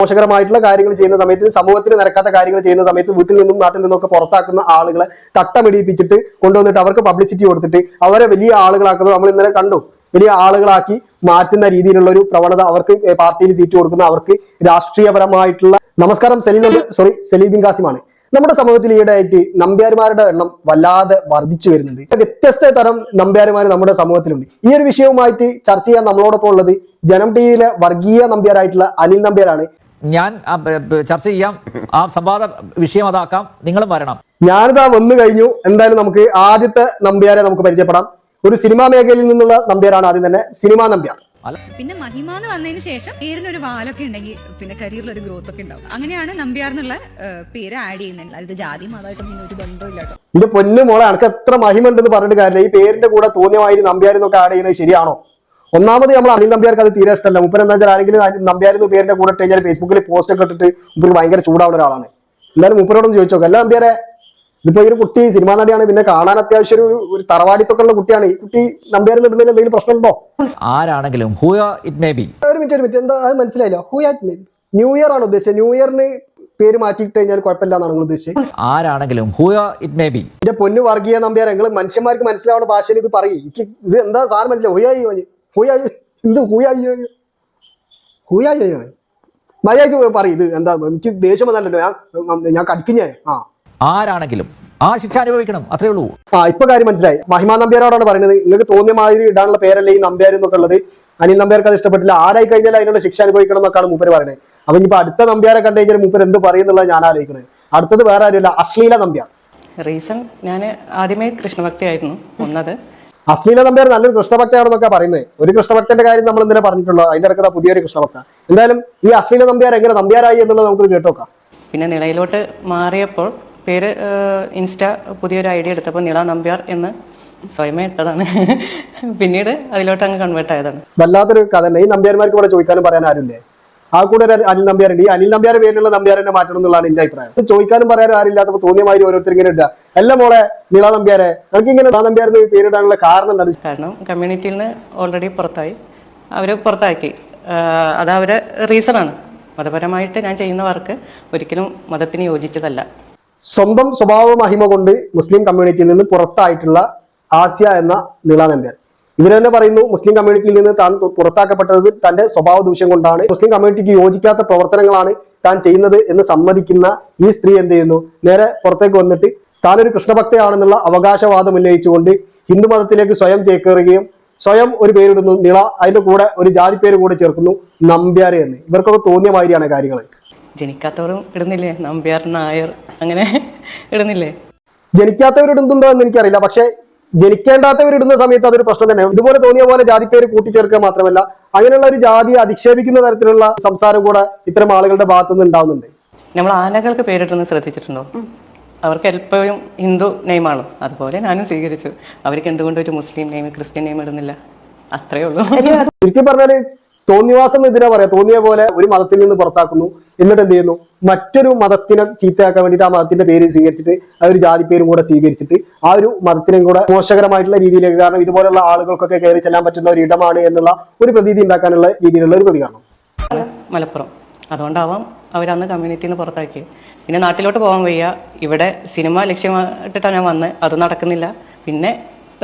മോശകരമായിട്ടുള്ള കാര്യങ്ങൾ ചെയ്യുന്ന സമയത്ത് സമൂഹത്തിന് നിരക്കാത്ത കാര്യങ്ങൾ ചെയ്യുന്ന സമയത്ത് വീട്ടിൽ നിന്നും നാട്ടിൽ നിന്നും ഒക്കെ പുറത്താക്കുന്ന ആളുകളെ തട്ടമിടിപ്പിച്ചിട്ട് കൊണ്ടുവന്നിട്ട് അവർക്ക് പബ്ലിസിറ്റി കൊടുത്തിട്ട് അവരെ വലിയ ആളുകളാക്കുന്നത് നമ്മൾ ഇന്നലെ കണ്ടു. വലിയ ആളുകളാക്കി മാറ്റുന്ന രീതിയിലുള്ള ഒരു പ്രവണത അവർക്ക് പാർട്ടിയിൽ സീറ്റ് കൊടുക്കുന്ന അവർക്ക് രാഷ്ട്രീയപരമായിട്ടുള്ള നമസ്കാരം സെലീൻ സോറി സെലീബിൻ കാസിമാണ് നമ്മുടെ സമൂഹത്തിൽ ഈയിടെയായിട്ട് നമ്പ്യാരിമാരുടെ എണ്ണം വല്ലാതെ വർദ്ധിച്ചു വരുന്നുണ്ട്. വ്യത്യസ്ത തരം നമ്പ്യാർമാർ നമ്മുടെ സമൂഹത്തിലുണ്ട്. ഈ ഒരു വിഷയവുമായിട്ട് ചർച്ച ചെയ്യാൻ നമ്മളോടൊപ്പം ഉള്ളത് ജനം ടിവിയിലെ വർഗീയ നമ്പ്യാരായിട്ടുള്ള അനിൽ നമ്പ്യാരാണ്. ഞാൻ ചർച്ച ചെയ്യാം. ആ സംവാദ വിഷയം അതാക്കാം. നിങ്ങളും വരണം. ഞാനിതാ വന്നു കഴിഞ്ഞു. എന്തായാലും നമുക്ക് ആദ്യത്തെ നമ്പ്യാരെ നമുക്ക് പരിചയപ്പെടാം. ഒരു സിനിമാ മേഖലയിൽ നിന്നുള്ള നമ്പ്യാരാണ് ആദ്യം തന്നെ സിനിമാ നമ്പ്യാർ. പിന്നെ മഹിമ എന്ന് വന്നതിന് ശേഷം പേരിനൊരു വാലൊക്കെ ഉണ്ടെങ്കിൽ പിന്നെ കരിയറിൽ ഒരു ഗ്രോത്ത് ഒക്കെ ഉണ്ടാവും. അങ്ങനെയാണ് നമ്പ്യാർ എന്നുള്ള പേര് ആഡ് ചെയ്യുന്നത്. അത് ജാതി മതമായിട്ട് പിന്നെ ഒരു ബന്ധമില്ല കേട്ടോ എന്റെ പൊന്നു മോളെ അനക്ക് എത്ര മഹിമ ഉണ്ടെന്ന് പറഞ്ഞിട്ട് കാര്യമില്ല. ഈ പേരിന്റെ കൂടെ തോന്നിയമായി നമ്പ്യാർ എന്നൊക്കെ ആഡ് ചെയ്യുന്നത് ശരിയാണോ? ഒന്നാമത് നമ്മൾ അനിൽ നമ്പ്യാർക്ക് അത് തീരെ ഇഷ്ടമല്ല. മുപ്പൻ എന്താ വെച്ചാൽ ആരെങ്കിലും അനിൽ നമ്പ്യാരെന്ന് പേരിന്റെ കൂടെ ഇട്ട് കഴിഞ്ഞാൽ ഫേസ്ബുക്കിൽ പോസ്റ്റ് ഒക്കെ ഇട്ടിട്ട് മുപ്പര് ഭയങ്കര ചൂടാവുന്ന ഒരാളാണ്. എന്തായാലും മുപ്പരോടൊന്ന് നോക്കാം. എല്ലാ നമ്പ്യാരെ ഇതിപ്പോ ഒരു കുട്ടി സിനിമാ നടിയാണ് പിന്നെ കാണാൻ അത്യാവശ്യം ഒരു ഒരു തറവാടിത്തൊക്കെ ഉള്ള കുട്ടിയാണ്. ഈ കുട്ടി നമ്പ്യാരിൽ ഇടുന്നതിൽ എന്തെങ്കിലും പ്രശ്നമുണ്ടോ? ആരാണെങ്കിലും ഹൂ ഇറ്റ് മേ ബി ഒരു മിനിറ്റ് ഒരു മിനിറ്റ്. എന്താ അത് മനസ്സിലായില്ല. ന്യൂ ഇയർ ആണ് ഉദ്ദേശിച്ചത്? ന്യൂ ഇയറിന് പേര് മാറ്റിയിട്ട് കഴിഞ്ഞാൽ കുഴപ്പമില്ല എന്നാണ് നിങ്ങൾ ഉദ്ദേശിച്ചത്. ആരാണെങ്കിലും ഹൂ ഇറ്റ് മേ ബി എന്റെ പൊന്നു വർഗീയ നമ്പ്യാർ നിങ്ങൾ മനുഷ്യന്മാർക്ക് മനസ്സിലാവുന്ന ഭാഷയിൽ ഇത് പറയും. ഇത് എന്താ സാർ മനസ്സിലായി? ഹുയായി ഹുയായി എന്ത് ഹുയായി? ഹുയായി മര്യാദയ്ക്ക് പറയും ഇത് എന്താ എനിക്ക് ദേഷ്യം വന്നല്ലോ ഞാൻ ഞാൻ കടിക്കും ഞാൻ ആ. ആരാണെങ്കിലും ആ ശിക്ഷ അനുഭവിക്കണം അത്രേ ഉള്ളൂ. ആ ഇപ്പൊ കാര്യം മനസ്സിലായി. മഹിമ നമ്പ്യാരോടാണ് പറയുന്നത്. നിങ്ങൾക്ക് തോന്നിയ മാതിരി ഇടാനുള്ള പേരല്ലേ ഈ നമ്പ്യാർ എന്നൊക്കെ ഉള്ളത്. അനിൽ നമ്പ്യാർക്ക് അത് ഇഷ്ടപ്പെട്ടില്ല. ആരായി കഴിഞ്ഞാൽ അതിനുള്ള ശിക്ഷ അനുഭവിക്കണം എന്നൊക്കെയാണ് മൂപ്പര് പറയുന്നത് അപ്പൊ ഇനിയിപ്പോ അടുത്ത നമ്പ്യാരെ കണ്ടു കഴിഞ്ഞാൽ മൂപ്പര് എന്ത് പറയുന്നുള്ളത് ഞാൻ ആലോചിക്കുന്നത് അടുത്തത് വേറെ ആരുമില്ല. അശ്ലീല നമ്പ്യാർ. റീസൺ ഞാൻ ആദ്യമേ കൃഷ്ണഭക്തിയായിരുന്നു. ഒന്നത്. അശ്ലീല നമ്പ്യാർ നല്ലൊരു കൃഷ്ണഭക്തയാണെന്നൊക്കെ പറയുന്നത്. ഒരു കൃഷ്ണഭക്തന്റെ കാര്യം നമ്മൾ ഇന്നലെ പറഞ്ഞിട്ടുള്ളൂ അതിന്റെ ഇടയ്ക്ക് പുതിയൊരു കൃഷ്ണഭക്ത. എന്തായാലും ഈ അശ്ലീല നമ്പ്യാർ എങ്ങനെ നമ്പ്യാരായി എന്നുള്ളത് നമുക്ക് കേട്ടോക്കാം പിന്നെ നിളയിലോട്ട് മാറിയപ്പോൾ പേര് ഇൻസ്റ്റ പുതിയൊരു ഐഡിയ എടുത്തപ്പോൾ നിള നമ്പ്യാർ എന്ന് സ്വയമേ ഇട്ടതാണ്. പിന്നീട് അതിലോട്ട് അങ്ങ് കൺവേർട്ട് ആയതാണ്. വല്ലാത്തൊരു കഥ ഈ നമ്പ്യാർമാർക്ക് ഇവിടെ ചോദിക്കാനും പറയാൻ ആരുമില്ലേ? ആ കൂടെ ഒരു അനിൽ നമ്പ്യാരുണ്ട്. ഈ അനിൽ നമ്പ്യാരുടെ പേരിലുള്ള നമ്പ്യാരെ മാറ്റണം എന്നുള്ളതാണ് എന്റെ അഭിപ്രായം. ചോദിക്കാനും പറയാനും ആരില്ലാത്തപ്പോൾ തോന്നിയ മാതിരി ഓരോരുത്തർ ഇങ്ങനെ ഇടുക. എല്ലാം മോളെ നീള നമ്പ്യാരെ നമുക്ക് ഇങ്ങനെ നമ്പ്യാരെന്ന് പേരിടാനുള്ള കാരണം എന്താണ്? കാരണം കമ്മ്യൂണിറ്റിയിൽ നിന്ന് ഓൾറെഡി പുറത്തായി. അവർ പുറത്താക്കി. അതവരെ അത് അവരെ റീസണാണ് മതപരമായിട്ട് ഞാൻ ചെയ്യുന്ന വർക്ക് ഒരിക്കലും മതത്തിന് യോജിച്ചതല്ല. സ്വന്തം സ്വഭാവ മഹിമ കൊണ്ട് മുസ്ലിം കമ്മ്യൂണിറ്റിയിൽ നിന്ന് പുറത്തായിട്ടുള്ള ആസിയ എന്ന നിള നമ്പ്യാർ ഇവർ തന്നെ പറയുന്നു മുസ്ലിം കമ്മ്യൂണിറ്റിയിൽ നിന്ന് താൻ പുറത്താക്കപ്പെട്ടത് തന്റെ സ്വഭാവ ദൂഷ്യം കൊണ്ടാണ്. മുസ്ലിം കമ്മ്യൂണിറ്റിക്ക് യോജിക്കാത്ത പ്രവർത്തനങ്ങളാണ് താൻ ചെയ്യുന്നത് എന്ന് സമ്മതിക്കുന്ന ഈ സ്ത്രീ എന്ത് ചെയ്യുന്നു? നേരെ പുറത്തേക്ക് വന്നിട്ട് താനൊരു കൃഷ്ണഭക്തയാണെന്നുള്ള അവകാശവാദം ഉന്നയിച്ചുകൊണ്ട് ഹിന്ദു മതത്തിലേക്ക് സ്വയം ചേക്കേറുകയും സ്വയം ഒരു പേരിടുന്നു. നിള അതിന്റെ കൂടെ ഒരു ജാതി പേര് കൂടെ ചേർക്കുന്നു നമ്പ്യാർ എന്ന്. ഇവർക്കൊക്കെ തോന്നിയ മാതിരിയാണ് കാര്യങ്ങൾ ജനിക്കാത്തവരും ഇടുന്നില്ലേ? നമ്പ്യാർ നായർ അങ്ങനെ ഇടുന്നില്ലേ? ജനിക്കാത്തവരിടുന്നുണ്ടോ എന്ന് എനിക്കറിയില്ല. പക്ഷെ ജനിക്കേണ്ടാത്തവരിടുന്ന സമയത്ത് അതൊരു പ്രശ്നം തന്നെ. ഇതുപോലെ തോന്നിയ പോലെ ജാതി പേര് കൂട്ടിച്ചേർക്കുക മാത്രമല്ല അങ്ങനെയുള്ള ഒരു ജാതിയെ അധിക്ഷേപിക്കുന്ന തരത്തിലുള്ള സംസാരം കൂടെ ഇത്തരം ആളുകളുടെ ഭാഗത്തു നിന്ന് ഉണ്ടാവുന്നുണ്ട്. നമ്മൾ ആനകൾക്ക് പേരിട്ടുന്നത് ശ്രദ്ധിച്ചിട്ടുണ്ടോ? അവർക്ക് എപ്പോഴും ഹിന്ദു നെയിമാണ്. അതുപോലെ ഞാനും സ്വീകരിച്ചു. അവർക്ക് എന്തുകൊണ്ട് ഒരു മുസ്ലിം നെയിം ക്രിസ്ത്യൻ നെയിം ഇടുന്നില്ല? അത്രേ ഉള്ളൂ. ചുരുക്കി പറഞ്ഞാൽ തോന്നിവാസം എന്തിനാ പറയാ. തോന്നിയ പോലെ ഒരു മതത്തിൽ നിന്ന് പുറത്താക്കുന്നു. എന്നിട്ട് എന്ത് ചെയ്യുന്നു? മറ്റൊരു മതത്തിനെ ചീത്തയാക്കാൻ വേണ്ടിയിട്ട് ആ മതത്തിന്റെ പേര് സ്വീകരിച്ചിട്ട് ആ ഒരു ജാതി പേരും കൂടെ സ്വീകരിച്ചിട്ട് ആ ഒരു മതത്തിനെയും കൂടെ മോശകരമായിട്ടുള്ള രീതിയിലേക്ക് കാരണം ഇതുപോലുള്ള ആളുകൾക്കൊക്കെ കയറി ചെല്ലാൻ പറ്റുന്ന ഒരു ഇടമാണ് എന്നുള്ള ഒരു പ്രതീതി ഉണ്ടാക്കാനുള്ള രീതിയിലുള്ള ഒരു പ്രതികരണം. മലപ്പുറം. അതുകൊണ്ടാവാം അവരന്ന് കമ്മ്യൂണിറ്റിന്ന് പുറത്താക്കി പിന്നെ നാട്ടിലോട്ട് പോകാൻ വയ്യ. ഇവിടെ സിനിമ ലക്ഷ്യമായിട്ടാണ് ഞാൻ വന്നത് അത് നടക്കുന്നില്ല. പിന്നെ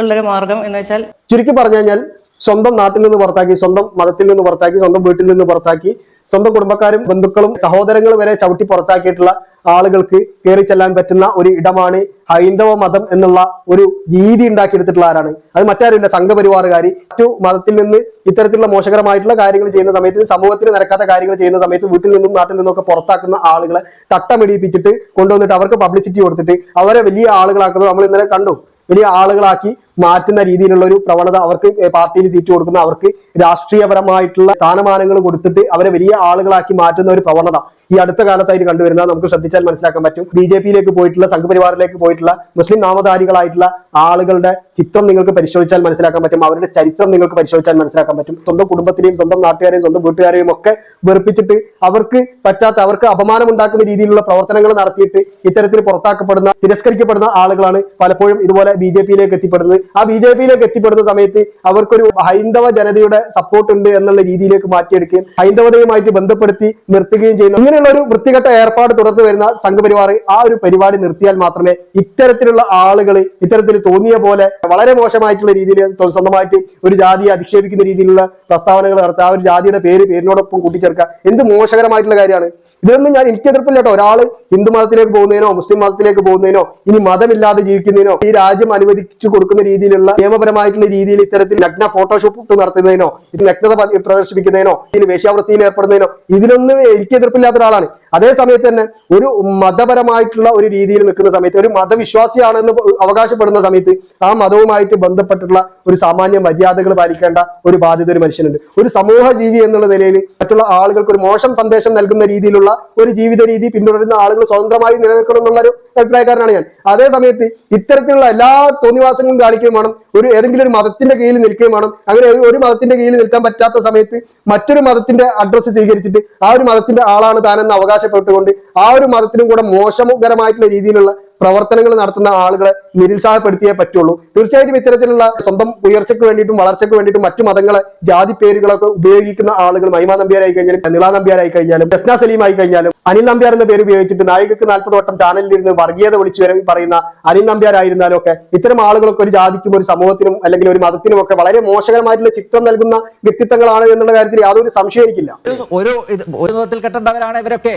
ഉള്ളൊരു മാർഗം എന്ന് വെച്ചാൽ ചുരുക്കി പറഞ്ഞു കഴിഞ്ഞാൽ സ്വന്തം നാട്ടിൽ നിന്ന് പുറത്താക്കി സ്വന്തം മതത്തിൽ നിന്ന് പുറത്താക്കി സ്വന്തം വീട്ടിൽ നിന്ന് പുറത്താക്കി സ്വന്തം കുടുംബക്കാരും ബന്ധുക്കളും സഹോദരങ്ങളും വരെ ചവിട്ടി പുറത്താക്കിയിട്ടുള്ള ആളുകൾക്ക് കയറി ചെല്ലാൻ പറ്റുന്ന ഒരു ഇടമാണ് ഹൈന്ദവ മതം എന്നുള്ള ഒരു രീതി ഉണ്ടാക്കിയെടുത്തിട്ടുള്ള ആരാണ്. അത് മറ്റാരുമില്ല സംഘപരിവാറുകാരി. മറ്റു മതത്തിൽ നിന്ന് ഇത്തരത്തിലുള്ള മോശകരമായിട്ടുള്ള കാര്യങ്ങൾ ചെയ്യുന്ന സമയത്ത് സമൂഹത്തിന് നിരക്കാത്ത കാര്യങ്ങൾ ചെയ്യുന്ന സമയത്ത് വീട്ടിൽ നിന്നും നാട്ടിൽ നിന്നും ഒക്കെ പുറത്താക്കുന്ന ആളുകളെ തട്ടമിടിപ്പിച്ചിട്ട് കൊണ്ടുവന്നിട്ട് അവർക്ക് പബ്ലിസിറ്റി കൊടുത്തിട്ട് അവരെ വലിയ ആളുകളാക്കുന്നത് നമ്മൾ ഇന്നലെ കണ്ടു. വലിയ ആളുകളാക്കി മാറ്റുന്ന രീതിയിലുള്ള ഒരു പ്രവണത അവർക്ക് പാർട്ടിയിൽ സീറ്റ് കൊടുക്കുന്ന അവർക്ക് രാഷ്ട്രീയപരമായിട്ടുള്ള സ്ഥാനമാനങ്ങൾ കൊടുത്തിട്ട് അവരെ വലിയ ആളുകളാക്കി മാറ്റുന്ന ഒരു പ്രവണത ഈ അടുത്ത കാലത്തായിട്ട് കണ്ടുവരുന്നത് നമുക്ക് ശ്രദ്ധിച്ചാൽ മനസ്സിലാക്കാൻ പറ്റും. ബി ജെ പിയിലേക്ക് പോയിട്ടുള്ള സംഘപരിവാറിലേക്ക് പോയിട്ടുള്ള മുസ്ലിം നാമധാരികളായിട്ടുള്ള ആളുകളുടെ ചിത്രം നിങ്ങൾക്ക് പരിശോധിച്ചാൽ മനസ്സിലാക്കാൻ പറ്റും. അവരുടെ ചരിത്രം നിങ്ങൾക്ക് പരിശോധിച്ചാൽ മനസ്സിലാക്കാൻ പറ്റും. സ്വന്തം കുടുംബത്തിനെയും സ്വന്തം നാട്ടുകാരെയും സ്വന്തം വീട്ടുകാരെയും ഒക്കെ വെറുപ്പിച്ചിട്ട് അവർക്ക് പറ്റാത്ത അവർക്ക് അപമാനം ഉണ്ടാക്കുന്ന രീതിയിലുള്ള പ്രവർത്തനങ്ങൾ നടത്തിയിട്ട് ഇത്തരത്തിൽ പുറത്താക്കപ്പെടുന്ന തിരസ്കരിക്കപ്പെടുന്ന ആളുകളാണ് പലപ്പോഴും ഇതുപോലെ ബി ജെ പിയിലേക്ക് എത്തിപ്പെടുന്നത്. ആ ബി ജെ പിയിലേക്ക് എത്തിപ്പെടുന്ന സമയത്ത് അവർക്കൊരു ഹൈന്ദവ ജനതയുടെ സപ്പോർട്ട് ഉണ്ട് എന്നുള്ള രീതിയിലേക്ക് മാറ്റിയെടുക്കുകയും ഹൈന്ദവതയുമായിട്ട് ബന്ധപ്പെടുത്തി നിർത്തുകയും ചെയ്യുന്നു ഇങ്ങനെയുള്ള ഒരു വൃത്തികെട്ട ഏർപ്പാട് തുടർന്ന് വരുന്ന സംഘപരിവാർ ആ ഒരു പരിപാടി നിർത്തിയാൽ മാത്രമേ ഇത്തരത്തിലുള്ള ആളുകൾ ഇത്തരത്തിൽ തോന്നിയ പോലെ വളരെ മോശമായിട്ടുള്ള രീതിയിൽ സ്വന്തമായിട്ട് ഒരു ജാതിയെ അധിക്ഷേപിക്കുന്ന രീതിയിലുള്ള പ്രസ്താവനകൾ നടത്തുക ആ ഒരു ജാതിയുടെ പേര് പേരിനോടൊപ്പം കൂട്ടിച്ചേർക്കുക എന്ത് മോശകരമായിട്ടുള്ള കാര്യമാണ്. ഇതൊന്നും ഞാൻ എനിക്ക് എതിർപ്പില്ല കേട്ടോ. ഒരാൾ ഹിന്ദു മതത്തിലേക്ക് പോകുന്നതിനോ മുസ്ലിം മതത്തിലേക്ക് പോകുന്നതിനോ ഇനി മതമില്ലാതെ ജീവിക്കുന്നതിനോ ഈ രാജ്യം അനുവദിച്ചു കൊടുക്കുന്ന രീതിയിലുള്ള നിയമപരമായിട്ടുള്ള രീതിയിൽ ഇത്തരത്തിൽ നഗ്ന ഫോട്ടോഷോപ്പ് നടത്തുന്നതിനോ ഇത് നഗ്നത പ- പ്രദർശിപ്പിക്കുന്നതിനോ ഇതിന് വേശ്യാവൃത്തിയിൽ ഏർപ്പെടുന്നതിനോ ഇതിലൊന്നും എനിക്ക് എതിർപ്പില്ലാത്ത ഒരാളാണ്. അതേ സമയത്ത് തന്നെ ഒരു മതപരമായിട്ടുള്ള ഒരു രീതിയിൽ നിൽക്കുന്ന സമയത്ത് ഒരു മതവിശ്വാസിയാണെന്ന് അവകാശപ്പെടുന്ന സമയത്ത് ആ മതവുമായിട്ട് ബന്ധപ്പെട്ടിട്ടുള്ള ഒരു സാമാന്യ മര്യാദകൾ പാലിക്കേണ്ട ഒരു ബാധ്യത ഒരു മനുഷ്യനുണ്ട്. ഒരു സമൂഹ ജീവി എന്നുള്ള നിലയിൽ മറ്റുള്ള ആളുകൾക്ക് ഒരു മോശം സന്ദേശം നൽകുന്ന രീതിയിലുള്ള ഒരു ജീവിത രീതി പിന്തുടരുന്ന ആളുകൾ സ്വതന്ത്രമായി നിലനിൽക്കണം എന്നുള്ള ഒരു അഭിപ്രായക്കാരനാണ് ഞാൻ. അതേ സമയത്ത് ഇത്തരത്തിലുള്ള എല്ലാ തോന്നിവാസങ്ങളും കാണിക്കുകയും വേണം ഒരു ഏതെങ്കിലും ഒരു മതത്തിന്റെ കീഴിൽ നിൽക്കുകയും വേണം. അങ്ങനെ ഒരു- മതത്തിന്റെ കീഴിൽ നിൽക്കാൻ പറ്റാത്ത സമയത്ത് മറ്റൊരു മതത്തിന്റെ അഡ്രസ്സ് സ്വീകരിച്ചിട്ട് ആ ഒരു മതത്തിന്റെ ആളാണ് താനെന്ന് അവകാശപ്പെട്ടുകൊണ്ട് ആ ഒരു മതത്തിനും കൂടെ മോശകരമായിട്ടുള്ള രീതിയിലുള്ള പ്രവർത്തനങ്ങൾ നടത്തുന്ന ആളുകളെ നിരുത്സാഹപ്പെടുത്തിയേ പറ്റുള്ളൂ. തീർച്ചയായിട്ടും ഇത്തരത്തിലുള്ള സ്വന്തം ഉയർച്ചയ്ക്ക് വേണ്ടിയിട്ടും വളർച്ചയ്ക്ക് വേണ്ടിയിട്ടും മറ്റു മതങ്ങളെ ജാതി പേരുകളൊക്കെ ഉപയോഗിക്കുന്ന ആളുകൾ മൈമ നമ്പ്യാരായി കഴിഞ്ഞാലും നിള നമ്പ്യാരായി കഴിഞ്ഞാലും ജസ്ന സലീം ആയി കഴിഞ്ഞാലും അനിൽ നമ്പ്യാർ എന്ന പേര് ഉപയോഗിച്ചിട്ട് നായികക്ക് നാൽപ്പത് വട്ടം ചാനലിൽ ഇരുന്ന് വർഗീയത വിളിച്ചു വരെ പറയുന്ന അനിൽ നമ്പ്യാരായിരുന്നാലും ഒക്കെ ഇത്തരം ആളുകളൊക്കെ ഒരു ജാതിക്കും ഒരു സമൂഹത്തിനും അല്ലെങ്കിൽ ഒരു മതത്തിനും ഒക്കെ വളരെ മോശകരമായിട്ടുള്ള ചിത്രം നൽകുന്ന വ്യക്തിത്വങ്ങളാണ് എന്നുള്ള കാര്യത്തിൽ യാതൊരു സംശയം എനിക്കില്ല ഒരു- ഒരു കെട്ടേണ്ടവരാണ് ഇവരൊക്കെ.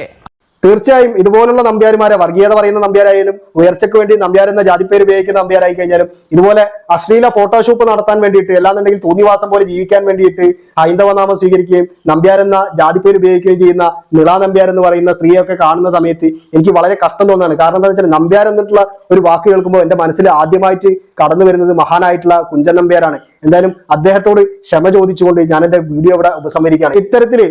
തീർച്ചയായും ഇതുപോലുള്ള നമ്പ്യാരുമാരെ വർഗീയത പറയുന്ന നമ്പ്യാരായാലും ഉയർച്ചയ്ക്ക് വേണ്ടി നമ്പ്യാർ എന്ന ജാതിപ്പേര് ഉപയോഗിക്കുന്ന നമ്പ്യാരായി കഴിഞ്ഞാലും ഇതുപോലെ അശ്ലീല ഫോട്ടോഷൂപ്പ് നടത്താൻ വേണ്ടിയിട്ട് അല്ലാന്നുണ്ടെങ്കിൽ തോന്നിവാസം പോലെ ജീവിക്കാൻ വേണ്ടിയിട്ട് ഹൈന്ദവ നാമം സ്വീകരിക്കുകയും നമ്പ്യാർ എന്ന ജാതിപ്പേര് ഉപയോഗിക്കുകയും ചെയ്യുന്ന നിള നമ്പ്യാർ എന്ന് പറയുന്ന സ്ത്രീയൊക്കെ കാണുന്ന സമയത്ത് എനിക്ക് വളരെ കഷ്ടം തോന്നുകയാണ്. കാരണം എന്താ വെച്ചാൽ നമ്പ്യാർ എന്നിട്ടുള്ള ഒരു വാക്ക് കേൾക്കുമ്പോൾ എന്റെ മനസ്സിൽ ആദ്യമായിട്ട് കടന്നു വരുന്നത് മഹാനായിട്ടുള്ള കുഞ്ചൻ നമ്പ്യാരാണ്. എന്തായാലും അദ്ദേഹത്തോട് ക്ഷമ ചോദിച്ചുകൊണ്ട് ഞാൻ എന്റെ വീഡിയോ ഇവിടെ ഉപസംഹരിക്കുകയാണ്. ഇത്തരത്തിൽ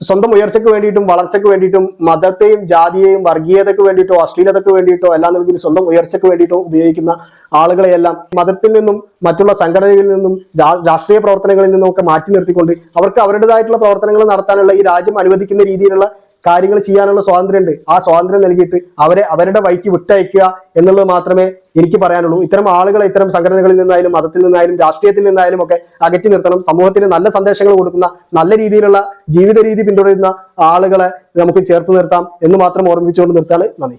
സ്വന്തം ഉയർച്ചയ്ക്ക് വേണ്ടിയിട്ടും വളർച്ചയ്ക്ക് വേണ്ടിയിട്ടും മതത്തെയും ജാതിയെയും വർഗീയതയ്ക്ക് വേണ്ടിയിട്ടോ അശ്ലീലതയ്ക്ക് വേണ്ടിയിട്ടോ അല്ലാന്നുണ്ടെങ്കിൽ സ്വന്തം ഉയർച്ചയ്ക്ക് വേണ്ടിയിട്ടോ ഉപയോഗിക്കുന്ന ആളുകളെയെല്ലാം മതത്തിൽ നിന്നും മറ്റുള്ള സംഘടനകളിൽ നിന്നും രാഷ്ട്രീയ പ്രവർത്തനങ്ങളിൽ നിന്നും ഒക്കെ മാറ്റി നിർത്തിക്കൊണ്ട് അവർക്ക് അവരുടേതായിട്ടുള്ള പ്രവർത്തനങ്ങൾ നടത്താനുള്ള ഈ രാജ്യം അനുവദിക്കുന്ന രീതിയിലുള്ള കാര്യങ്ങൾ ചെയ്യാനുള്ള സ്വാതന്ത്ര്യമുണ്ട്. ആ സ്വാതന്ത്ര്യം നൽകിയിട്ട് അവരെ അവരുടെ വഴിക്ക് വിട്ടയക്കുക എന്നുള്ളത് മാത്രമേ എനിക്ക് പറയാനുള്ളൂ. ഇത്തരം ആളുകളെ ഇത്തരം സംഘടനകളിൽ നിന്നായാലും മതത്തിൽ നിന്നായാലും രാഷ്ട്രീയത്തിൽ നിന്നായാലും ഒക്കെ അകറ്റി നിർത്തണം. സമൂഹത്തിന് നല്ല സന്ദേശങ്ങൾ കൊടുക്കുന്ന നല്ല രീതിയിലുള്ള ജീവിത രീതി പിന്തുടരുന്ന ആളുകളെ നമുക്ക് ചേർത്ത് നിർത്താം എന്ന് മാത്രം ഓർമ്മിപ്പിച്ചുകൊണ്ട് നിർത്താണ് നന്ദി.